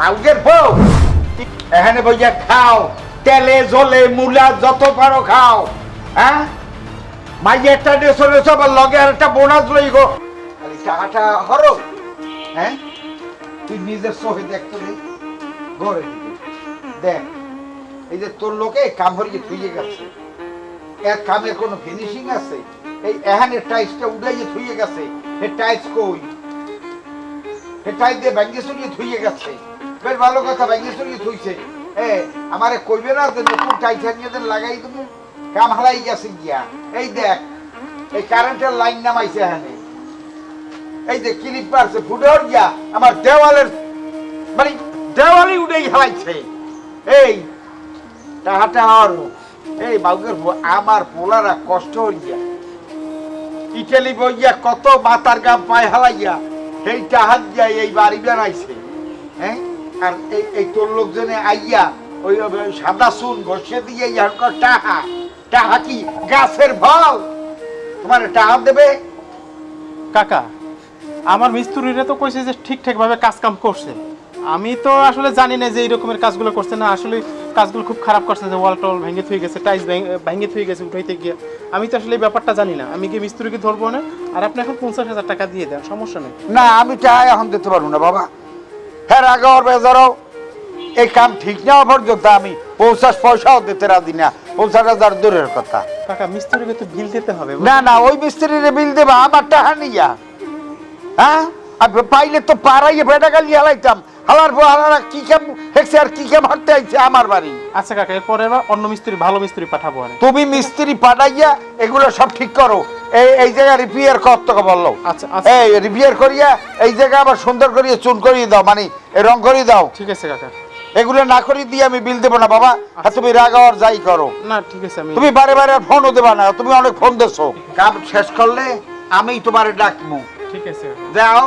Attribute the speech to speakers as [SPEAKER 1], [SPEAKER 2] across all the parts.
[SPEAKER 1] মাউগের বউ। এখানে বইয়া খাও, তেলে, জলে, মূলা, যত পারো খাও হ্যাঁ? মাইয়া একটা দিয়ে চলে সব লগে আর একটা বোনাস লই গো টাকাটা হরো হ্যাঁ? তুই নিজের চোখে দেখতো রে, ঘরে। দেখ, এই যে তোর লোকে কাম হরিয়ে থুইয়ে গেছে। এর কামের কোনো ফিনিশিং আছে? এই এখানে টাইলসটা উড়াইয়ে থুইয়ে গেছে। এই টাইলস কই? এই টাইল দিয়ে ব্যাঙ্গে সরিয়ে থুইয়ে গেছে। বেশ ভালো কথা সরিয়ে থুইছে এ, আমারে কইবে না যে নতুন দেন লাগাই কাম গেছে গিয়া। এই দেখ, এই কারেন্টের লাইন নামাইছে এই যে ক্লিপ পারছে গিয়া আমার দেওয়ালের মানে এই আর। এই আমার পোলারা কষ্ট হইয়া ইটালি বইয়া কত মাতার গাম পায় হালাইয়া সেই টাহাত দিয়া এই বাড়ি বেড়াইছে। আর এই তোর লোকজনে আইয়া ওই সাদা চুন ঘষে দিয়ে ইয়ারকর টাহা। টাহা কি? গাছের ফল। তোমার টাহা দেবে?
[SPEAKER 2] কাকা আমার মিস্ত্রিরা তো কইছে যে ঠিকঠাক ভাবে কাজ কাম করছে। আমি তো আসলে জানি না যে এই রকমের কাজগুলো করছে না। আসলে কাজগুলো খুব খারাপ করছে যে ওয়াল টল ভেঙে থুয়ে গেছে টাইলস ভেঙে থুই গেছে উঠাইতে গিয়ে। আমি তো আসলে এই ব্যাপারটা জানি না। আমি কি মিস্ত্রিকে ধরবো না। আর আপনি এখন পঞ্চাশ হাজার টাকা দিয়ে দেন সমস্যা নেই।
[SPEAKER 1] না আমি টাহা এখন দিতে পারব না বাবা। হ্যাঁ আগে ওর বেজারও। এই কাম ঠিক না পর্যন্ত আমি পঞ্চাশ পয়সাও দিতে রাজি না। পঞ্চাশ হাজার দূরের কথা।
[SPEAKER 2] কাকা মিস্ত্রিকে তো বিল দিতে হবে।
[SPEAKER 1] না না ওই মিস্ত্রির বিল দেবা আমার টাকা নিয়া। হ্যাঁ? আর পাইলে তো পাড়াইয়ে ফেটা গালি হালাইতাম। হালার পর হালারা কি কাম হেক্সে আর কি কাম হাঁটতে আইছে আমার বাড়ি।
[SPEAKER 2] আচ্ছা কাকা এরপরে অন্য মিস্ত্রি ভালো মিস্ত্রি পাঠাবো
[SPEAKER 1] তুমি মিস্ত্রি পাঠাইয়া এগুলো সব ঠিক করো। এই এই জায়গা রিপেয়ার করতে বলল।
[SPEAKER 2] আচ্ছা আচ্ছা।
[SPEAKER 1] এই রিপেয়ার করিয়া এই জায়গা আবার সুন্দর করিয়ে চুন করিয়ে দাও মানে এই রং করিয়ে দাও।
[SPEAKER 2] ঠিক আছে কাকা।
[SPEAKER 1] এগুলো না দিয়ে আমি বিল দেবো না বাবা। আর তুমি রাগাওয়ার যাই করো।
[SPEAKER 2] না ঠিক আছে আমি
[SPEAKER 1] তুমি বারে বারে আর ফোনও দেবা না তুমি অনেক ফোন দেছো। কাম শেষ করলে আমি তোমার ডাকবো।
[SPEAKER 2] ঠিক আছে
[SPEAKER 1] যাও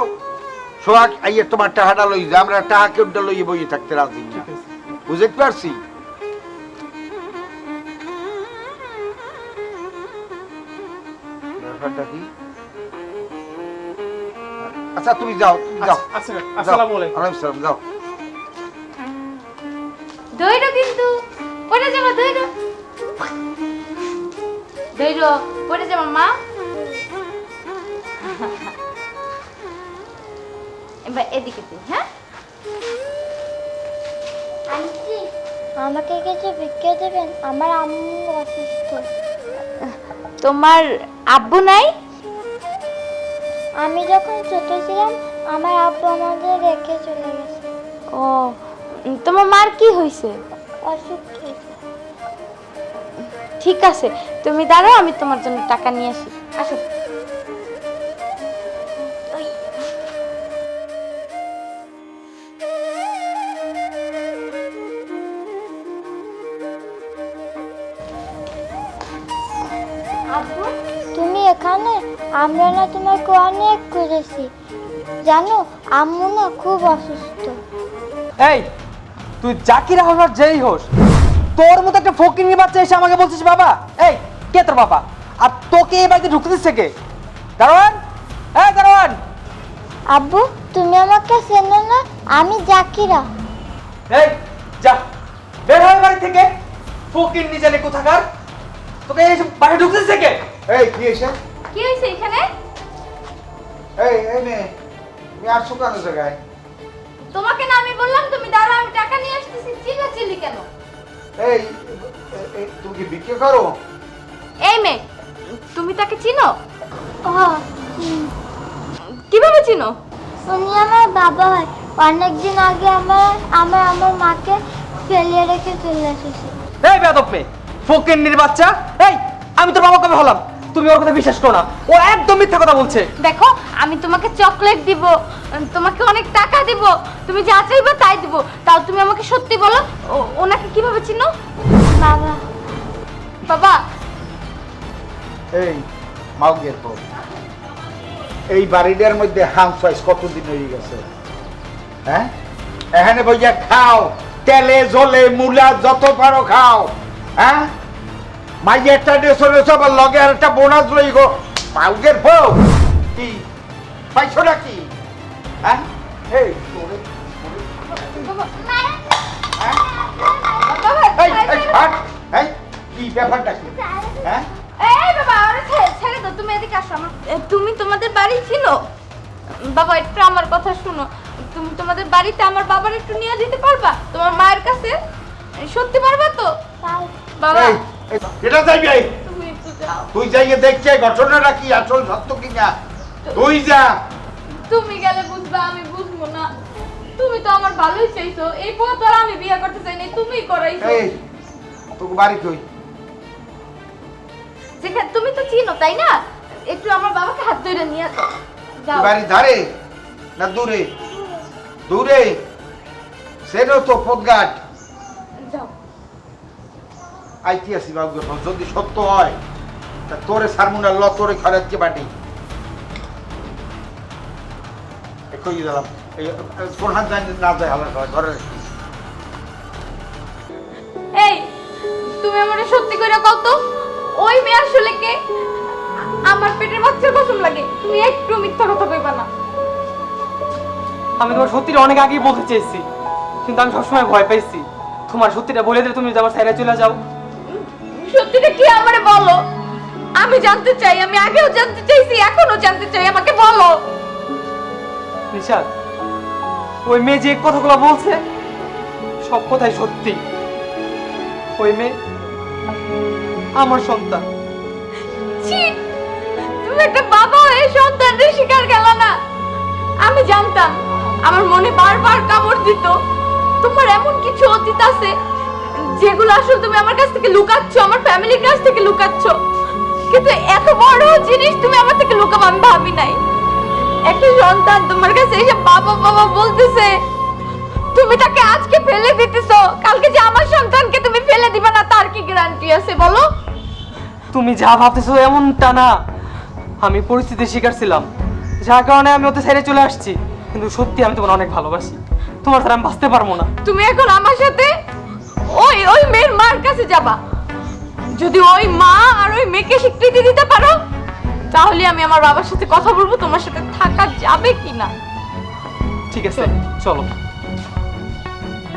[SPEAKER 1] সোহাগ আইয়ে তোমার টাকাটা লই যা আমরা টাকা কেউটা লইয়ে বইয়ে থাকতে রাজি না।
[SPEAKER 2] ঠিক আছে।
[SPEAKER 1] বুঝতে পারছি? ব্যাপারটা কি? আচ্ছা তুমি যাও তুমি যাও।
[SPEAKER 2] আচ্ছা, আচ্ছা আসসালামু আলাইকুম।
[SPEAKER 1] আলাইকুম সালাম যাও।
[SPEAKER 3] ধৈর্য কিন্তু পড়ে যাবা ধৈর্য ধৈর্য পড়ে যাবা মা। এবার এদিকে তুই হ্যাঁ?
[SPEAKER 4] আন্টি আমাকে কিছু ভিক্ষে দেবেন? আমার আম্মু অসুস্থ।
[SPEAKER 3] তোমার আব্বু নাই?
[SPEAKER 4] আমি যখন ছোট ছিলাম আমার আব্বু আমাদের রেখে চলে গেছে।
[SPEAKER 3] ও তোমার মার কি হয়েছে
[SPEAKER 4] অসুখ
[SPEAKER 3] ঠিক আছে তুমি দাঁড়াও আমি তোমার জন্য টাকা নিয়ে আসি। আসো।
[SPEAKER 4] আব্বু? এখানে আমরা না তোমাকে অনেক খুঁজেছি জানো আম্মু না খুব অসুস্থ।
[SPEAKER 5] এই তুই জাকির হওয়ার যেই হোস তোর মতো একটা ফকির বাচ্চা এসে আমাকে বলছিস বাবা? এই কে তোর বাবা? আর তোকে এই বাড়িতে ঢুকতে দিচ্ছে কে? দারোয়ান? এই দারোয়ান!
[SPEAKER 4] আব্বু তুমি আমাকে চেনো না? আমি জাকিরা
[SPEAKER 5] এই যা বের হয় বাড়ি থেকে। ফকির নিজে কোথাকার। তোকে এই বাড়ি ঢুকতে দিচ্ছে কে?
[SPEAKER 1] এই কি এসে
[SPEAKER 3] কি হয়েছে এখানে?
[SPEAKER 1] এই এই মেয়ে তুমি আসছো কেন জায়গায়?
[SPEAKER 3] তোমাকে না আমি বললাম তুমি দাঁড়াও আমি টাকা নিয়ে আসতেছি। চিল্লাচিল্লি কেন?
[SPEAKER 1] এই তুমি কি বিক্রি করো?
[SPEAKER 3] এই মেয়ে তুমি তাকে চিনো? কীভাবে চিনো?
[SPEAKER 4] উনি আমার বাবা হয় অনেকদিন আগে আমার আমার আমার মাকে ফেলিয়ে রেখে চলে এসেছে।
[SPEAKER 5] এই বেদব মেয়ে ফকির বাচ্চা। এই আমি তোর বাবা কবে হলাম? তুমি ওর কথা বিশ্বাস করো না। ও একদম মিথ্যা কথা বলছে।
[SPEAKER 3] দেখো আমি তোমাকে চকলেট দিব তোমাকে অনেক টাকা দিব তুমি যা চাইবে তাই দিব। তাও তুমি আমাকে সত্যি বলো ও- ওনাকে কীভাবে চিনো?
[SPEAKER 4] বাবা।
[SPEAKER 3] বাবা।
[SPEAKER 1] এই মাউগের পর এই বাড়িটার মধ্যে হাম চয়েস কতদিন হয়ে গেছে? হ্যাঁ? এখানে বইয়া খাও তেলে জলে মূলা যত পারো খাও। হ্যাঁ? মাইয়া একটা দিয়ে চলে সব লগে আর একটা বোনাস লই গো। মাউগের বউ। কি? পাইছো নাকি? হ্যাঁ? এই তোরে- হ্যাঁ? হ্যাঁ?
[SPEAKER 3] তুমি এদিকে আসো আমার। তুমি তোমাদের বাড়ি ছিল? বাবা একটু আমার কথা শুনো। তুমি তোমাদের বাড়িতে আমার বাবার একটু নিয়ে যেতে পারবা? তোমার মায়ের কাছে? সত্যি পারবা তো? বাবা।
[SPEAKER 1] এটা যাইবে
[SPEAKER 3] তুমি
[SPEAKER 1] তুই যাইয়ে দেখছে ঘটনাটা কি আসল সত্য কি না তুই যা।
[SPEAKER 3] তুমি গেলে বুঝবা আমি বুঝব না। তুমি তো আমার ভালোই চাইছো। এই পথ আর আমি বিয়ে করতে চাই না তুমিই করাইছো।
[SPEAKER 1] এই তোকে বাড়ি কই?
[SPEAKER 3] যেখানে তুমি তো চিনো তাই না? একটু আমার বাবাকে হাত ধরে নিয়ে যাও।
[SPEAKER 1] বাড়ি ধারে না দূরে? দূরে? সেটাও তো পদঘাট
[SPEAKER 3] যাও
[SPEAKER 1] বাবু যদি সত্য হয় তা তোরে সারমুনা ল তোরে খরাচ্ছে বাটি কই দিলাম। এই কোরহান জানি না যায় ঘরে
[SPEAKER 3] এই তুমি আমার সত্যি করে কত ওই মেয়ে আসলে কে? আমার পেটের বাচ্চার কসম লাগে তুমি একটু মিথ্যা কথা কইবা না।
[SPEAKER 5] আমি তোমার সত্যিটা অনেক আগেই বলতে চেয়েছি কিন্তু আমি সবসময় ভয় পাইছি। তোমার সত্যিটা বলে দিলে তুমি যদি আমার সাইডে চলে যাও।
[SPEAKER 3] সত্যিটা কি আমারে বলো? আমি জানতে চাই আমি আগেও জানতে চাইছি এখনও জানতে চাই আমাকে বলো।
[SPEAKER 5] নিশাদ ওই মেয়ে যে কথাগুলো বলছে সব কথাই সত্যি। ওই মেয়ে আমার সন্তান।
[SPEAKER 3] ছি তুমি একটা বাবা হয়ে সন্তানদের শিকার গেল না। আমি জানতাম আমার মনে বারবার কামড় দিত। তোমার এমন কিছু অতীত আছে যেগুলো আসলে তুমি আমার কাছ থেকে লুকাচ্ছ আমার ফ্যামিলির কাছ থেকে লুকাচ্ছ। কিন্তু এত বড় জিনিস তুমি আমার থেকে লুকাবো আমি ভাবি নাই। একটা সন্তান তোমার কাছে এসে বাবা বাবা বলতেছে তুমি তাকে আজকে ফেলে দিতেছো কালকে যে আমার সন্তানকে তুমি ফেলে দিবে না তার কি গ্যারান্টি আছে বলো?
[SPEAKER 5] তুমি যা ভাবতেছো এমনটা না। আমি পরিস্থিতির শিকার ছিলাম। যার কারণে আমি ওতে সাইডে চলে আসছি। কিন্তু সত্যি আমি তোমার অনেক ভালোবাসি। তোমার ছাড়া আমি বাঁচতে পারব না।
[SPEAKER 3] তুমি এখন আমার সাথে কাছে যাবা। যদি ওই মা আর ওই মেয়েকে স্বীকৃতি দিতে পারো তাহলে আমি আমার বাবার সাথে কথা বলব তোমার সাথে থাকা যাবে কিনা।
[SPEAKER 5] ঠিক আছে চলো।